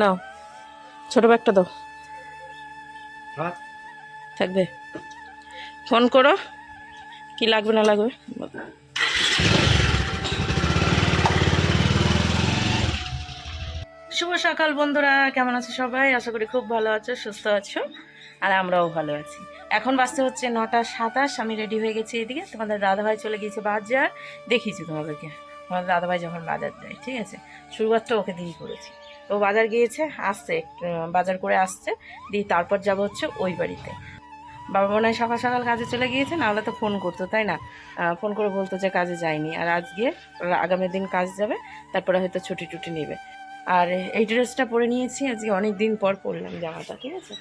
নাও ছোট ব্যাগটা দাও। হ্যাঁ? থাকবে। ফোন করো কি লাগবে না লাগবে। শুভ সকাল বন্ধুরা কেমন আছো সবাই? আশা করি খুব ভালো আছো সুস্থ আছো আর আমরাও ভালো আছি। এখন বাজতে হচ্ছে নটা সাতাশ আমি রেডি হয়ে গেছি এদিকে। তোমাদের দাদাভাই চলে গিয়েছে বাজার। দেখিয়েছি তোমাদেরকে। তোমাদের দাদাভাই যখন বাজার যায় ঠিক আছে? শুরুয়াতটা ওকে দিয়েই করেছি। ও বাজার গিয়েছে, আসছে বাজার করে আসছে, দিয়ে তারপর যাব হচ্ছে ওই বাড়িতে। বাবা মনে হয় সকাল সকাল কাজে চলে গিয়েছে নাহলে তো ফোন করতো, তাই না? ফোন করে বলতো যে কাজে যায়নি, আর আজ গিয়ে আগামী দিন কাজ যাবে, তারপরে হয়তো ছুটি টুটি নেবে। আর এই ড্রেসটা পরে নিয়েছি, আজকে অনেক দিন পর পরলাম জামাটা, ঠিক আছে?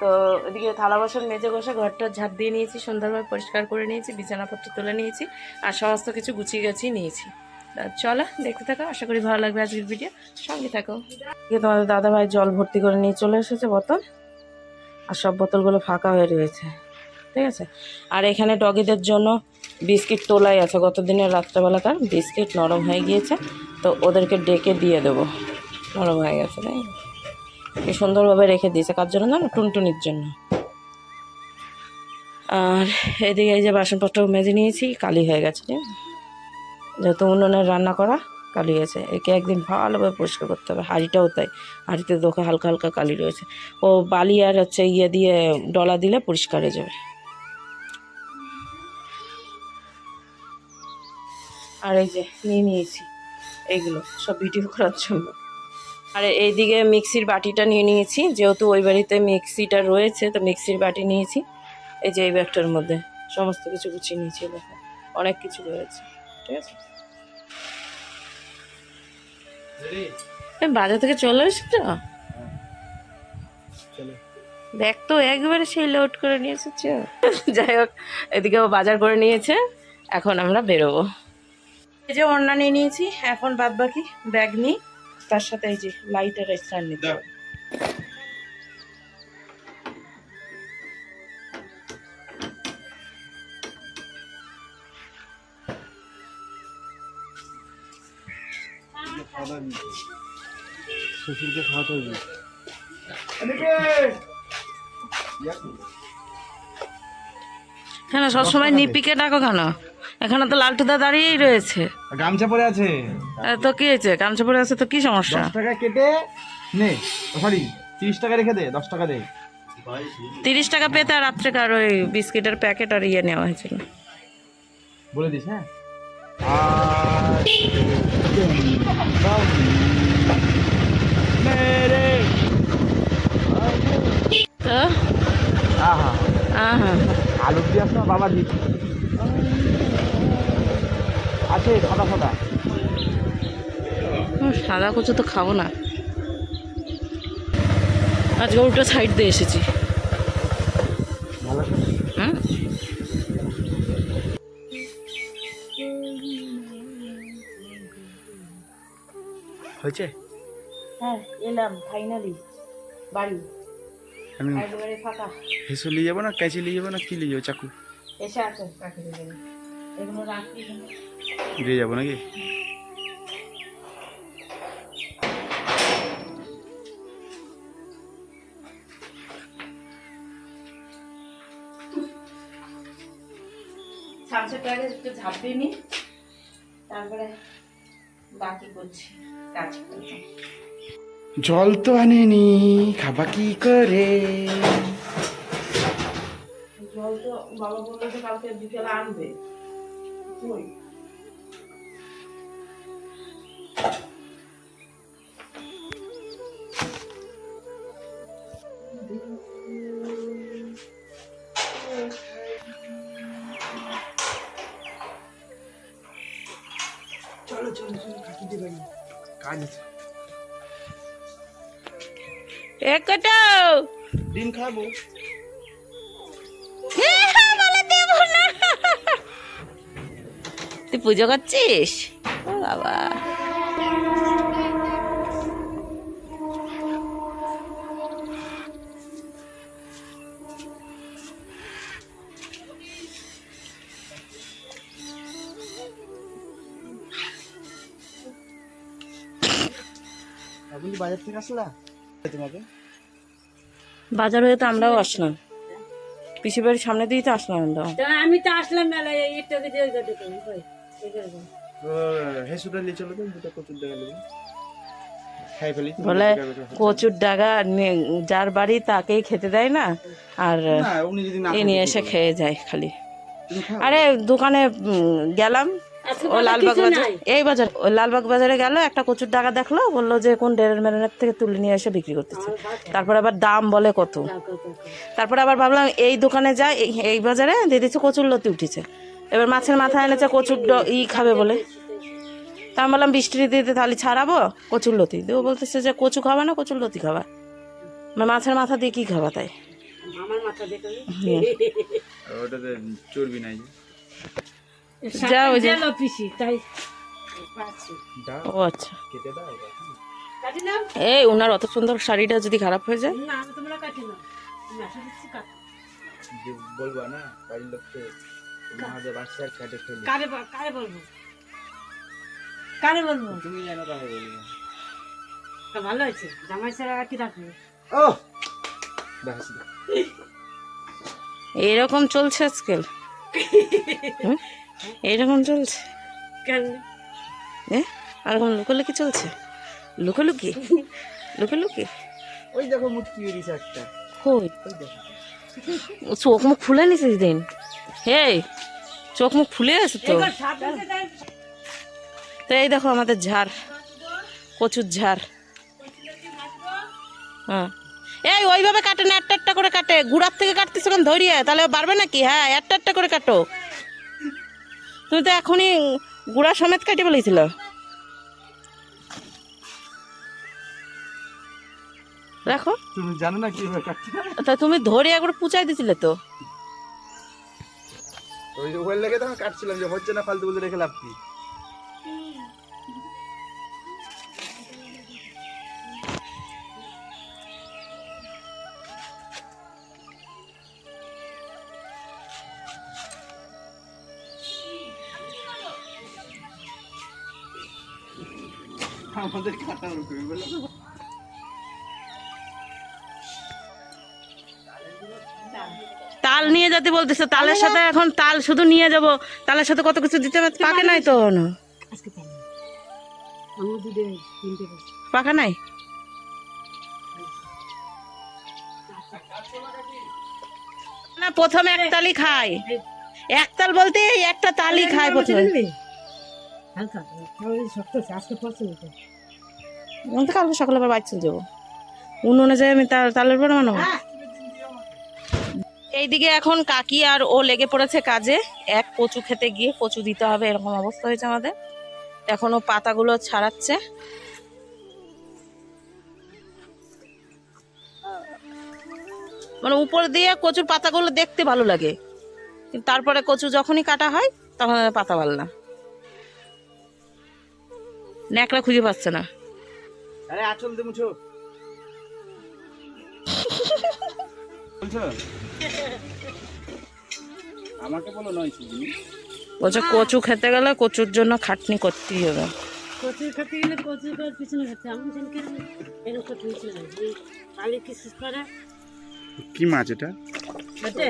তো এদিকে থালা বাসন মেজে বসে ঘরটা ঝাঁপ দিয়ে নিয়েছি, সুন্দরভাবে পরিষ্কার করে নিয়েছি, বিছানাপত্র তুলে নিয়েছি, আর সমস্ত কিছু গুছিয়ে গাছিয়ে নিয়েছি। চলো, দেখতে থাকো। আশা করি ভালো লাগবে আজকের ভিডিও সঙ্গে থাকো। তোমাদের দাদাভাই জল ভর্তি করে নিয়ে চলে এসেছে বোতল। আর সব বোতলগুলো ফাঁকা হয়ে রয়েছে। ঠিক আছে? আর এখানে ডগিদের জন্য বিস্কিট তোলাই আছে। গত দিনের রাত্রেবেলাকার বিস্কিট নরম হয়ে গিয়েছে। তো ওদেরকে ডেকে দিয়ে দেবো। নরম হয়ে গেছে, তাই না? কি সুন্দরভাবে রেখে দিয়েছে। কার জন্য জানো? টুনটুনির জন্য। আর এদিকে এই যে বাসনপত্র মেজে নিয়েছি। কালি হয়ে গেছে? যেহেতু উনুনের রান্না করা কালি গেছে একে একদিন ভালোভাবে পরিষ্কার করতে হবে। হাঁড়িটাও তাই। হাঁড়িতে দোকে হালকা হালকা কালি রয়েছে। ও বালি আর হচ্ছে ইয়ে দিয়ে ডলা দিলে পরিষ্কার হয়ে যাবে। আর এই যে নিয়ে নিয়েছি এইগুলো সব ভিডিও করার জন্য। আর এইদিকে মিক্সির বাটিটা নিয়ে নিয়েছি। যেহেতু ওই বাড়িতে মিক্সিটা রয়েছে, তো মিক্সির বাটি নিয়েছি। এই যে এই ব্যাগটার মধ্যে সমস্ত কিছু গুছিয়ে নিয়েছি, দেখো। অনেক কিছু রয়েছে, ঠিক আছে? বাজার থেকে চলে এসেছ? দেখ তো একবারে সেই লোড করে নিয়ে এসেছ। যাই হোক এদিকে ও বাজার করে নিয়েছে। এখন আমরা বেরোবো। এই যে অন্যান্য নিয়ে নিয়েছি এখন বাদ বাকি ব্যাগ নিই। তার সাথে এই যে লাইটার স্ট্যান্ড নিতে হবে। শ্বশুরকে খাওয়াতে হবে। কেন সবসময় নিপিকে ডাকো কেন? এখানে তো লালটুদা দাঁড়িয়েই রয়েছে। গামছা পরে আছে। তো কি হয়েছে? গামছা পরে আছে তো কি সমস্যা? টাকা কেটে নে সরি তিরিশ টাকা রেখে দে দশ টাকা দে। তিরিশ টাকা পেতে আর রাত্রে রাত্রেকার ওই বিস্কিটের প্যাকেট আর ইয়ে নেওয়া হয়েছিল? বলে দিস হ্যাঁ? তো? আলু দিয়ে আসো বাবা দি আছে সাদা সাদা সাদা কচু তো খাব না। আজকে উল্টো সাইড দিয়ে এসেছি। হুম? হয়েছে? হ্যাঁ এলাম ফাইনালি বাড়ি। আমি একবারে ফাঁকা। হেসে নিয়ে যাব না ক্যাঁচি নিয়ে যাব না কি নিয়ে যাব চাকু? এসে গেলে এগুলো রাখি দিয়ে যাব নাকি? আগে একটু ঝাঁপ দিয়ে নিই তারপরে বাকি করছি কাজ করছি। জল তো আনেনি খাবা কি করে? জল তো বাবা বলল কালকে বিকেলে আনবে। একটাও। ডিম খাব। তুই পুজো করছিস? ও বাবা। বাজার থেকে আসলা? তোমাকে? বাজার হয়ে তো আমরাও আসলাম। পিসি বাড়ির সামনে দিয়েই তো আসলাম আমরা। আমি তো আসলাম মেলায় একটু দিয়ে দেখে ওই এই করে। হেসুটা নিয়ে চলো দুটো কচুর দেখা নেবে বলে কচুর ডাগা যার বাড়ি তাকেই খেতে দেয় না আর না উনি যদি না এ নিয়ে এসে খেয়ে যায় খালি। আরে দোকানে গেলাম ও লালবাগ বাজার এই বাজার ও লালবাগ বাজারে গেল একটা কচুর ডাগা দেখল বলল যে কোন ডেরের মেরেনের থেকে তুলে নিয়ে এসে বিক্রি করতেছে। তারপর আবার দাম বলে কত। তারপর আবার ভাবলাম এই দোকানে যাই এই- এই বাজারে দিয়ে দিচ্ছে কচুর লতি উঠেছে। এবার মাছের মাথা এনেছে কচুর ড- ই খাবে বলে। তা আমি বললাম বৃষ্টি দিতে তাহলে ছাড়াবো কচুর লতি। দিয়ে ও বলতেছে যে কচু খাবা না কচুর লতি খাবা। মানে মাছের মাথা দিয়ে কি খাবা তাই? আমার মাথা দেখে ওটাতে চর্বি নাই যা ওই যে পিসি তাই। ও আচ্ছা। কেটে দাও এই ওনার অত সুন্দর শাড়িটা যদি খারাপ হয়ে যায়। না আমি তোমরা কাটি বলবা না? বাড়ির লোককে মহাদেব আসছে আর কাটে ফেলি কারে কারে বলব? কারে বলব? তুমি জানো কাকে বলব তা ভালো হয়েছে। জামাই ছাড়া কি রাখবে ও দেখাচ্ছি এইরকম চলছে আজকাল? এইরকম চলছে? কেন? এ? আরকম লুকোলুকি চলছে? লুকোলুকি? লুকোলুকি? ওই দেখো মুটকি বেরিয়েছে একটা। কই? চোখ মুখ খুলে নিছিস দিন? হে চোখ মুখ খুলে আছে তো। তো এই দেখো আমাদের ঝাড় কচুর ঝাড়। হ্যাঁ। এই ওইভাবে কাটে না একটা একটা করে কাটে। গুড়ার থেকে কাটতেছে কেন? ধরিয়ে। তাহলে বাড়বে নাকি? হ্যাঁ একটা একটা করে কাটো। তুমি তো এখনই গুড়া সমেত কাটে বলেছিল রাখো। তুমি জানো না কীভাবে কাটতে তা তুমি ধরে একবার পুচাই দিছিলে তো। ওই ওই লেগে তো কাটছিলাম যে হচ্ছে না ফালতু বলে রেখে লাভ কি? আমাদের বলে। তাল নিয়ে যেতে বলতেছে তালের সাথে এখন তাল শুধু নিয়ে যাব তালের সাথে কত কিছু দিতে পার- পাকে নাই তো পাকা নাই। না প্রথমে এক তালি খায়। এক তাল বলতে এই একটা তালি খায় প্রথমে। হালকা শক্ত আজকে আমি তো কালকে সকালে আবার চলে যাব। উনুনে যাই আমি তাল তালের পরে মানো এইদিকে এখন কাকি আর ও লেগে পড়েছে কাজে। এক কচু খেতে গিয়ে কচু দিতে হবে, এরকম অবস্থা হয়েছে আমাদের। এখন ও পাতাগুলো ছাড়াচ্ছে। মানে উপর দিয়ে কচুর পাতাগুলো দেখতে ভালো লাগে। কিন্তু তারপরে কচু যখনই কাটা হয়, তখন পাতা না। ন্যাকড়া খুঁজে পাচ্ছে না। আরে আচল দে মুছো। বলছো? আমাকে বলো নয় তুমি বলছে কচু খেতে গেলে কচুর জন্য খাটনি করতেই হবে। কচুর খেতে গেলে কচুর কর পিছনে খেতে আমি এরকম করতে হয়েছিল এই কালি কি শেষ করে? কি মাছ এটা? খেতে?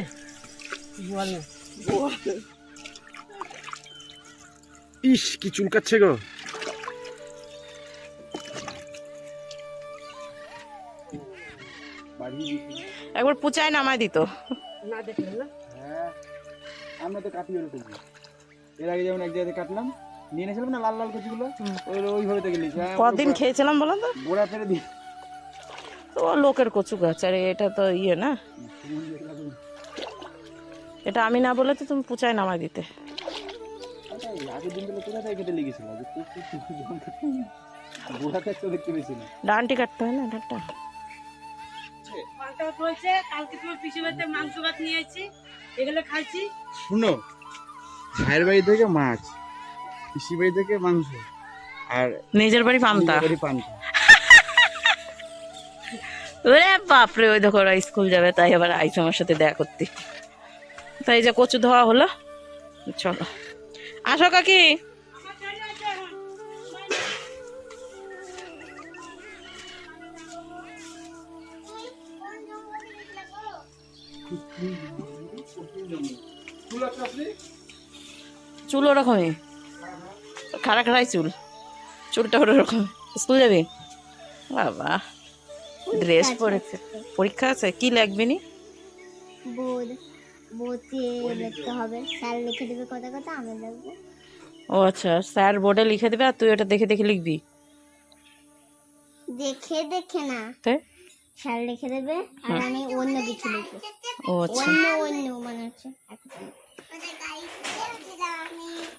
বলে। ইস কি চুলকাচ্ছে গো। একবার পুচায় নামায় দিত। না দেখলে না? হ্যাঁ আমরা তো কাটি ওরকম এর আগে যেমন এক জায়গাতে কাটলাম নিয়ে এনেছিলাম না লাল লাল কচিগুলো? ওই ওইভাবে তো গেলিস কদিন খেয়েছিলাম বলো তো? গোড়া ফেলে দিই তো ও লোকের কচু গাছ আর এটা তো ইয়ে না। এটা আমি না বলে তো তুমি পুচায় নামায় দিতে। ডানটি কাটতে হয় না ডানটা? পাল্টা বলছে কালকে তোমার পিসি বাড়িতে মাংস ভাত নিয়ে আসছি এগুলো খাইছি। শুনো ভাইয়ের বাড়ি থেকে মাছ পিসি বাড়ি থেকে মাংস আর নিজের বাড়ি পান্তা। বাড়ি পান্তা। ওরে বাপরে ওই দেখো ওরা স্কুল যাবে তাই আবার আইস আমার সাথে দেখা করতে। তাই যে কচু ধোয়া হলো চলো। আসো কাকি। চুল ওরকমই। খাড়া খাড়াই চুল। চুলটা ওরকম। স্কুল যাবি? বাবা। ড্রেস পরেছে। পরীক্ষা আছে? কি লাগবে নি? বোধ বোধে লিখতে হবে। স্যার লিখে দেবে কথা কথা আমি লিখব। ও আচ্ছা স্যার বোর্ডে লিখে দেবে আর তুই ওটা দেখে দেখে লিখবি? দেখে দেখে না। স্যার লিখে দেবে আর আমি অন্য কিছু লিখব। ও আচ্ছা। অন্য অন্য মানে হচ্ছে।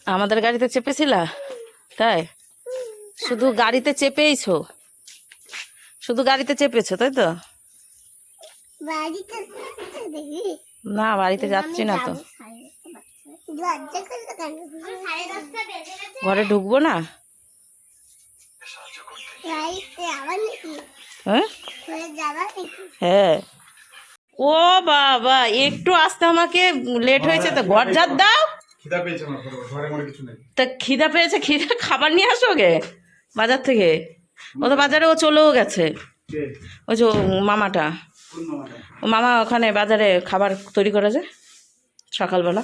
আমাদের গাড়িতে চেপেছিলা? তাই? শুধু গাড়িতে চেপেইছো? শুধু গাড়িতে চেপেছো, তাই তো? না, বাড়িতে যাচ্ছি না তো। ঘরে ঢুকবো না? হ্যাঁ? হ্যাঁ। ও বাবা, একটু আসতে আমাকে লেট হয়েছে তো। ঘর যাত দাও। খিদা পেয়েছে আমার ঘরে মরে কিছু নেই। তা খিদা পেয়েছে? খিদা খাবার নিয়ে আসো গে বাজার থেকে? ও তো বাজারে ও চলেও গেছে। ওই যে মামাটা। ও মামা ওখানে বাজারে খাবার তৈরি করে যে সকালবেলা।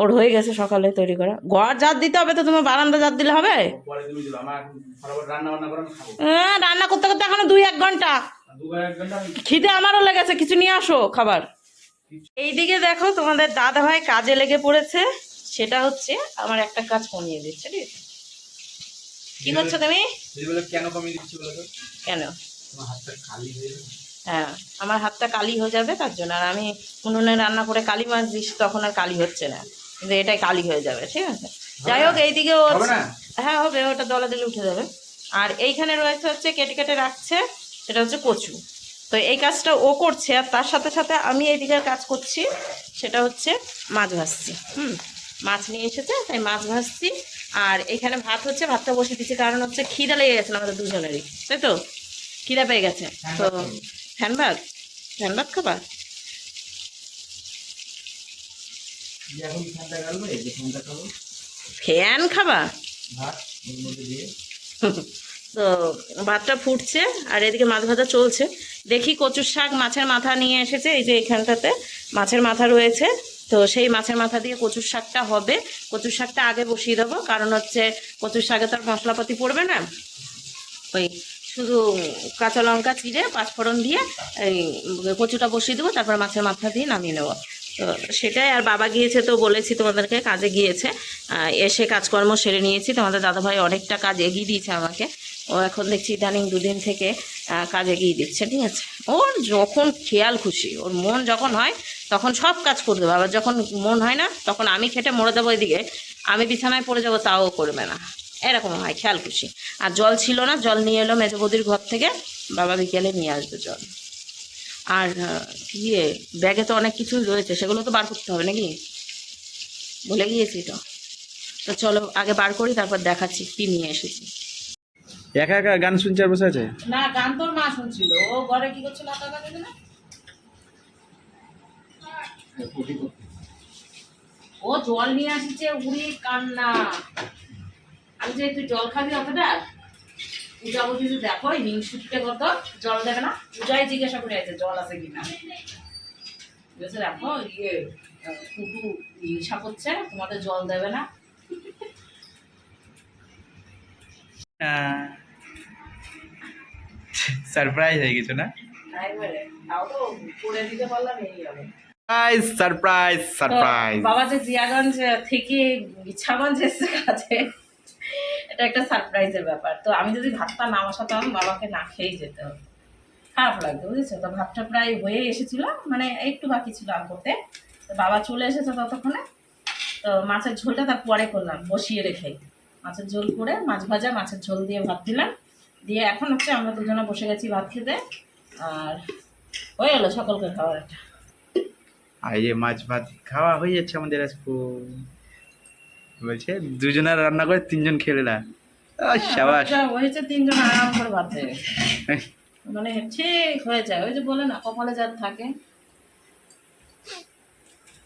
ওর হয়ে গেছে সকালে তৈরি করা। ঘর জাত দিতে হবে তো তোমার বারান্দা জাত দিলে হবে? হ্যাঁ, রান্না করতে করতে এখনও দুই এক ঘণ্টা। খিদে আমারও লেগেছে কিছু নিয়ে আসো খাবার। এইদিকে দেখো তোমাদের দাদা ভাই কাজে লেগে পড়েছে। সেটা হচ্ছে আমার একটা কাজ কমিয়ে দিচ্ছে ঠিক কি করছ তুমি? কেন কমিয়ে দিচ্ছি কেন? হয়ে আমার হাতটা কালি হয়ে যাবে তার জন্য আর আমি উনুনে রান্না করে কালি মাছ দিস তখন আর কালি হচ্ছে না কিন্তু এটাই কালি হয়ে যাবে ঠিক আছে? যাই হোক এইদিকে ও হ্যাঁ হবে ওটা দলা দিলে উঠে যাবে। আর এইখানে রয়েছে হচ্ছে কেটে কেটে রাখছে সেটা হচ্ছে কচু। তো এই কাজটা ও করছে আর তার সাথে সাথে আমি এইদিকে কাজ করছি সেটা হচ্ছে মাছ ভাজছি হুম? মাছ নিয়ে এসেছে তাই মাছ ভাজছি। আর এখানে ভাত হচ্ছে ভাতটা বসে দিচ্ছি কারণ হচ্ছে খিদা লেগে গেছে আমাদের দুজনেরই তাই তো? খিদা পেয়ে গেছে। তো ফ্যান ভাত ফ্যান ভাত খাবার ফ্যান খাবা তো ভাতটা ফুটছে আর এদিকে মাছ ভাজা চলছে। দেখি কচুর শাক মাছের মাথা নিয়ে এসেছে এই যে এখানটাতে মাছের মাথা রয়েছে। তো সেই মাছের মাথা দিয়ে কচুর শাকটা হবে। কচুর শাকটা আগে বসিয়ে দেবো, কারণ হচ্ছে কচুর শাকে তো আর মশলাপাতি পড়বে না। ওই শুধু কাঁচা লঙ্কা চিড়ে, পাঁচফোড়ন দিয়ে এই কচুটা বসিয়ে দেবো, তারপর মাছের মাথা দিয়ে নামিয়ে নেব। তো সেটাই, আর বাবা গিয়েছে তো বলেছি তোমাদেরকে, কাজে গিয়েছে। এসে কাজকর্ম সেরে নিয়েছি। তোমাদের দাদাভাই অনেকটা কাজ এগিয়ে দিয়েছে আমাকে। ও এখন দেখছি ইদানিং দুদিন থেকে কাজ এগিয়ে দিচ্ছে, ঠিক আছে? ওর যখন খেয়াল খুশি, ওর মন যখন হয় তখন সব কাজ করে দেবো। আবার যখন মন হয় না তখন আমি খেটে মরে দেবো এদিকে আমি বিছানায় পড়ে যাব তাও করবে না। এরকম হয় খেয়াল খুশি। আর জল ছিল না জল নিয়ে এলো মেজো বৌদির ঘর থেকে বাবা বিকেলে নিয়ে আসবে জল। আর ইয়ে ব্যাগে তো অনেক কিছুই রয়েছে সেগুলো তো বার করতে হবে নাকি? বলে গিয়েছি তো। তো চলো আগে বার করি তারপর দেখাচ্ছি কি নিয়ে এসেছি। একা একা গান শুনছে আর বসে আছে? না গান তোর মা শুনছিল। ও ঘরে কি করছিল না? ও জল নিয়ে আসছে উড়ি কান্না। আমি যে তুই জল খাবি অতটা পূজা বলছি যে দেখো এই হিংসুটে কত জল দেবে না? পূজাই জিজ্ঞাসা করে আছে জল আছে কিনা? বলছে দেখো ইয়ে কুটু হিংসা করছে তোমাদের জল দেবে না। সারপ্রাইজ হয়ে গেছে না? তাই বলে তাও তো করে দিতে পারলাম এই হবে। সারপ্রাইজ সারপ্রাইজ তো বাবা যে জিয়াগঞ্জ থেকে ইচ্ছাগঞ্জ এসছে কাছে এটা একটা সারপ্রাইজের ব্যাপার। তো আমি যদি ভাতটা না বসাতাম বাবাকে না খেয়েই যেতে খারাপ লাগতো বুঝেছ? তো ভাতটা প্রায় হয়ে এসেছিল মানে একটু বাকি ছিল আর করতে। তো বাবা চলে এসেছে ততক্ষণে। তো মাছের ঝোলটা তার পরে করলাম বসিয়ে রেখে। মাছের ঝোল করে মাছ ভাজা মাছের ঝোল দিয়ে ভাত দিলাম। দিয়ে এখন হচ্ছে আমরা দুজনে বসে গেছি ভাত খেতে। আর হয়ে গেলো সকলকে খাওয়ার একটা। আর এই যে মাছ ভাত খাওয়া হয়ে যাচ্ছে আমাদের আজকে বলছে দুজনের রান্না করে তিনজন খেলে না সাবাস। হয়েছে তিনজন আরাম করে ভাত মানে ঠিক হয়ে যায়। ওই যে বলে না কপালে যার থাকে।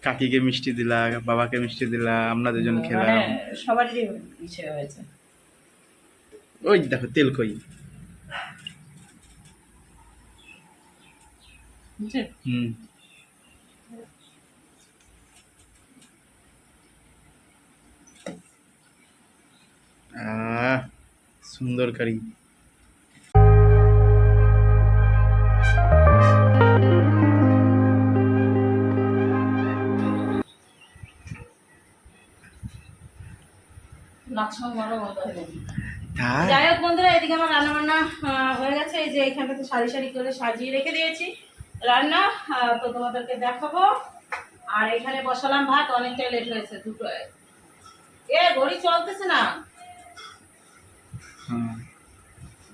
কাকিকে মিষ্টি দিলা বাবাকে মিষ্টি দিলা আমরা দুজন মানে খেলাম। সবারই ইচ্ছে হয়েছে। ওই দেখো তেল কই? হুম। সুন্দর কারি যাই হোক বন্ধুরা এদিকে আমার রান্না বান্না হয়ে গেছে। এই যে এখানটাতে সারি সারি করে সাজিয়ে রেখে দিয়েছি। রান্না তো তোমাদেরকে দেখাবো। আর এখানে বসালাম ভাত অনেকটাই লেট হয়েছে দুটো এ ঘড়ি চলতেছে না।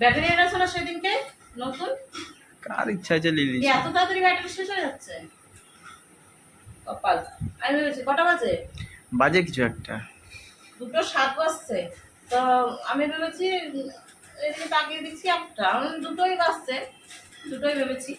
ব্যাটারি এনেছো না সেদিনকে? নতুন? কার ইচ্ছা আছে লিলি এত তাড়াতাড়ি ব্যাটারি শেষ হয়ে যাচ্ছে। কপাল। আমি ভেবেছি কটা বাজে? বাজে কিছু একটা। দুটো সাত বাজছে। তো আমি ভেবেছি উম, এদিকে তাকিয়ে দিচ্ছি একটা। দুটোই বাজছে। দুটোই ভেবেছি।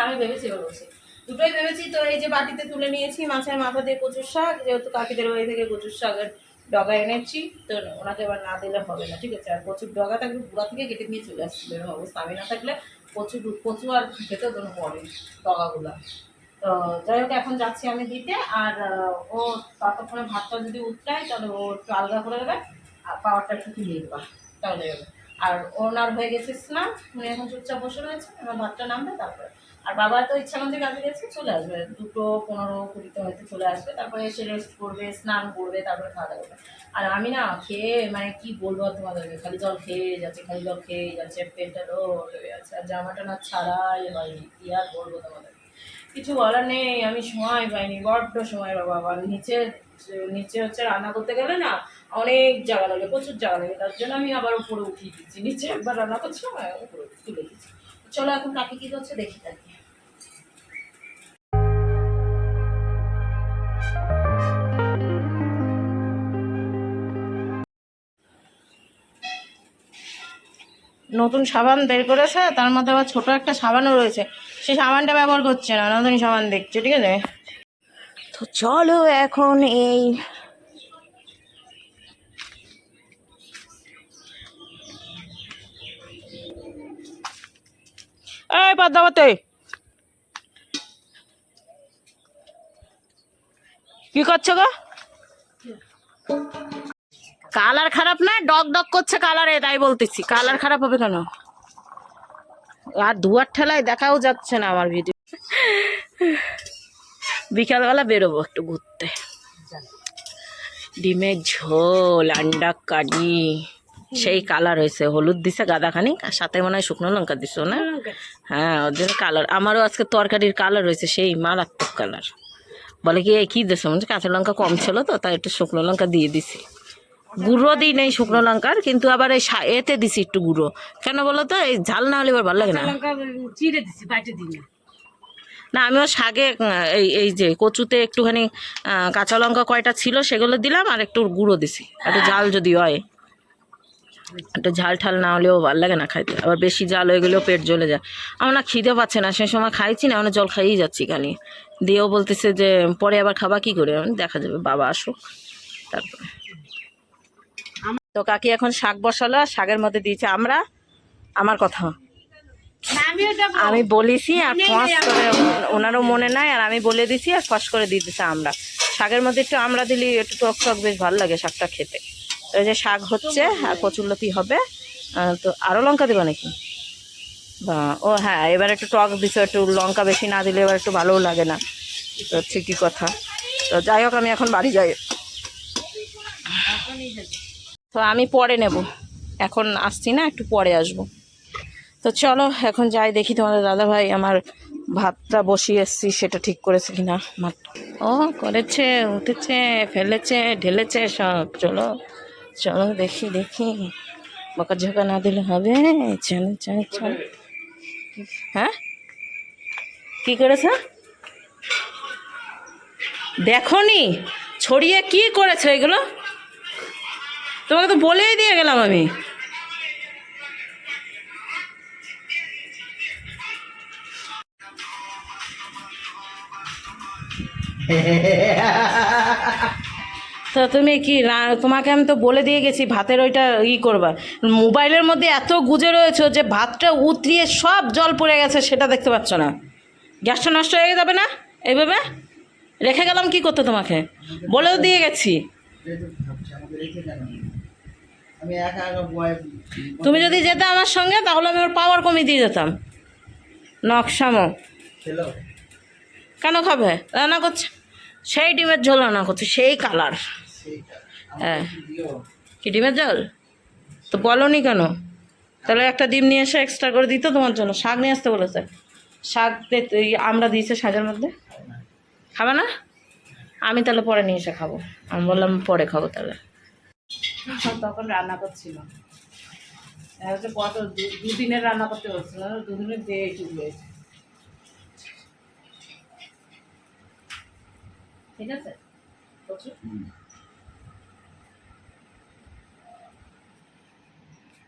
আমি ভেবেছি বলছি। দুটোই ভেবেছি তো এই যে বাটিতে তুলে নিয়েছি মাছের মাথা দিয়ে কচুর শাক যেহেতু কাকিদের বাড়ি থেকে কচুর শাকের ডগা এনেছি, তো ওনাকে এবার না দিলে হবে না, ঠিক আছে? আর কচুর ডগা থাকলে বুড়া থেকে কেটে নিয়ে চলে আসছিল, এরকম অবস্থা। আমি না থাকলে কচু কচু আর খেতেও কোনো পড়ে ডগাগুলা। তো যাই হোক, এখন যাচ্ছি আমি দিতে, আর ও ততক্ষণে ভাতটা যদি উঠটায় তাহলে ও একটু আলগা করে দেবে, আর পাওয়ারটা একটু তুলিয়ে দেবা। তাহলে আর ওনার হয়ে গেছে স্নান, উনি এখন চুপচাপ বসে রয়েছে আমার ভাতটা নামবে, তারপরে আর বাবা তো ইচ্ছা মধ্যে কাজে গেছে, চলে আসবে। দুটো পনেরো কুড়িতে হয়তো চলে আসবে, তারপরে এসে রেস্ট করবে, স্নান করবে, তারপরে খাওয়া দাওয়া করবে। আর আমি না খেয়ে মানে কি বলব আর তোমাদেরকে খালি জল খেয়ে যাচ্ছে, খালি জল খেয়ে যাচ্ছে, পেটটা রোড হয়ে যাচ্ছে, আর জামাটা না ছাড়াই হয়নি, কি আর বলব তোমাদের কিছু বলার নেই, আমি সময় পাইনি, বড্ড সময় বাবা আর নিচে নিচে হচ্ছে রান্না করতে গেলে না অনেক জায়গা লাগে, প্রচুর জায়গা লাগে, তার জন্য আমি আবার উপরে উঠিয়ে দিচ্ছি, নিচে একবার রান্না করছি সময় উপরে তুলে দিচ্ছি। চলো এখন কাকে কি করছে, দেখি তাকে নতুন সাবান বের করেছে, তার মধ্যে আবার ছোট একটা সাবানও রয়েছে। সে সাবানটা ব্যবহার করছে না, নতুন সাবান দেখছে, ঠিক আছে? তো চলো এখন এই এই পদ্মাবতী। কি করছ গো? কালার খারাপ না ডক ডক করছে কালারে তাই বলতেছি। কালার খারাপ হবে কেন? আর দুয়ার ঠেলায় দেখাও যাচ্ছে না আমার ভিডিও বিকালবেলা বেরোবো একটু ঘুরতে। ডিমের ঝোল আন্ডা কারি সেই কালার হয়েছে। হলুদ দিছে গাদাখানি আর সাথে মনে হয় শুকনো লঙ্কা দিছো না? হ্যাঁ ওর জন্য কালার। আমারও আজকে তরকারির কালার হয়েছে সেই মারাত্মক কালার। বলে কি এই কী দেশে মানে কাঁচা লঙ্কা কম ছিল তো তাই একটু শুকনো লঙ্কা দিয়ে দিছি। গুঁড়ো দিই নেই শুকনো লঙ্কার কিন্তু আবার এই সা- এতে দিছি একটু গুঁড়ো। কেন বলো তো? এই ঝাল না হলে এবার ভালো লাগে না। চিড়ে দিছি বাইটে দিই না। না আমিও শাকে এই এই যে কচুতে একটুখানি কাঁচা লঙ্কা কয়টা ছিল সেগুলো দিলাম আর একটু গুঁড়ো দিছি। একটু ঝাল যদি হয়। একটু ঝাল ঠাল না হলেও ভালো লাগে না খাইতে। আবার বেশি জাল হয়ে গেলেও পেট জ্বলে যায়। আমার না খিদে পাচ্ছে না সেই সময় খাইছি না মানে জল খাইয়েই যাচ্ছি খালি। দিয়েও বলতেছে যে পরে আবার খাবা কি করে? আমি, দেখা যাবে বাবা আসুক। তারপরে। তো কাকি এখন শাক বসালো আর শাকের মধ্যে দিয়েছে আমরা আমার কথা। আমি বলেছি আর ফস করে ওনারও মনে নাই আর আমি বলে দিছি আর ফস করে দিয়ে দিছে আমরা। শাকের মধ্যে একটু আমরা দিলি একটু টক টক বেশ ভালো লাগে শাকটা খেতে। তো এই যে শাক হচ্ছে আর কচুরলতি হবে তো আরও লঙ্কা দেবো নাকি? বা ও হ্যাঁ এবার একটু টক দিছো একটু লঙ্কা বেশি না দিলে এবার একটু ভালোও লাগে না। তো ঠিকই কথা। তো যাই হোক আমি এখন বাড়ি যাই। তো আমি পরে নেব। এখন আসছি না, একটু পরে আসব। তো চলো, এখন যাই, দেখি তোমাদের দাদা ভাই আমার ভাতটা বসিয়ে এসছি, সেটা ঠিক করেছে কিনা। ভাত ও, করেছে, উঠেছে, ফেলেছে, ঢেলেছে সব। চলো চলো, দেখি দেখি। বকাঝকা না দিলে হবে। চলো চলো হ্যাঁ? কি করেছে? দেখো নি ছড়িয়ে কি করেছে এগুলো? তোমাকে তো বলেই দিয়ে গেলাম আমি। তো তুমি কি তোমাকে আমি তো বলে দিয়ে গেছি ভাতের ওইটা ই করবা। মোবাইলের মধ্যে এত গুজে রয়েছে যে ভাতটা উতরিয়ে সব জল পড়ে গেছে সেটা দেখতে পাচ্ছ না। গ্যাসটা নষ্ট হয়ে যাবে না? এইভাবে? রেখে গেলাম কি করতে তোমাকে? বলেও দিয়ে গেছি। আমি একা একা বয় তুমি যদি যেতে আমার সঙ্গে তাহলে আমি ওর পাওয়ার কমিয়ে দিয়ে যেতাম। নকশামো কেন খাবে? রান্না করছে। সেই ডিমের ঝোল রান্না করছে সেই কালার হ্যাঁ। কি ডিমের জল তো বলনি কেন? তাহলে একটা ডিম নিয়ে এসে এক্সট্রা করে দিত তোমার জন্য। শাক নিয়ে আসতে বলেছে। শাক আমরা দিয়েছে শাকের মধ্যে। খাবে না? আমি তাহলে পরে নিয়ে এসে খাব। আমি বললাম পরে খাব তাহলে। তখন রান্না করছিল। হচ্ছে কত দু- দুদিনের রান্না করতে বলছিল দুদিনের দিয়ে এইটুকু হয়েছে। ঠিক আছে?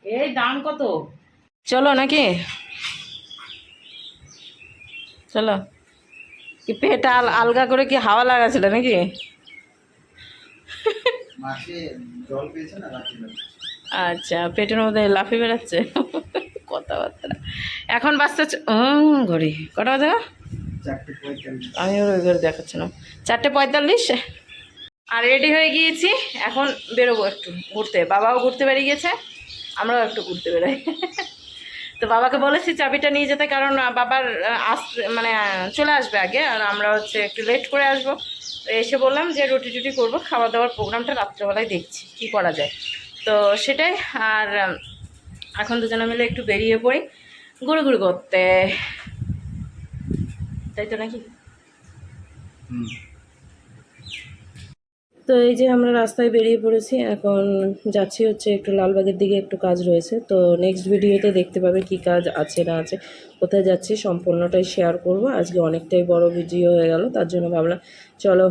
এই দাম কত? চলো নাকি? চলো। কি পেট আল আলগা করে কি হাওয়া লাগাছিল নাকি মাকে জল পেয়েছে না রাত্রি আচ্ছা পেটের মধ্যে লাফি বেড়াচ্ছে? কথাবার্তা এখন বাচ্চা ঘড়ি। কটা বাজে আমি ওই ঘরে দেখাচ্ছিলাম। চারটে পঁয়তাল্লিশ? আর রেডি হয়ে গিয়েছি। এখন বেরোবো একটু ঘুরতে। বাবাও ঘুরতে বেরিয়ে গেছে। আমরাও একটু ঘুরতে বেরোই। তো বাবাকে বলেছি চাবিটা নিয়ে যেতে কারণ বাবার আস মানে চলে আসবে আগে আর আমরা হচ্ছে একটু লেট করে আসব। তো এসে বললাম যে রুটি টুটি করব খাওয়া দাওয়ার প্রোগ্রামটা রাত্রেবেলায় দেখছি, কি করা যায়। তো সেটাই, আর এখন দুজনে মিলে একটু বেরিয়ে পড়ি। ঘুরে ঘুরে করতে। তাই তো নাকি? হুম। তো এই যে আমরা রাস্তায় বেরিয়ে পড়েছি, এখন যাচ্ছি হচ্ছে একটু লালবাগের দিকে একটু কাজ রয়েছে। তো নেক্সট ভিডিওতে দেখতে পাবে কি কাজ আছে না আছে, কোথায় যাচ্ছি সম্পূর্ণটাই শেয়ার করব। আজকে অনেকটাই বড় ভিডিও হয়ে গেল, তার জন্য ভাবলাম চলো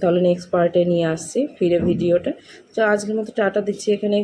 তাহলে নেক্সট পার্টে নিয়ে আসছি, ফিরে ভিডিওটা তো আজকের মতো টাটা দিচ্ছি এখানেই।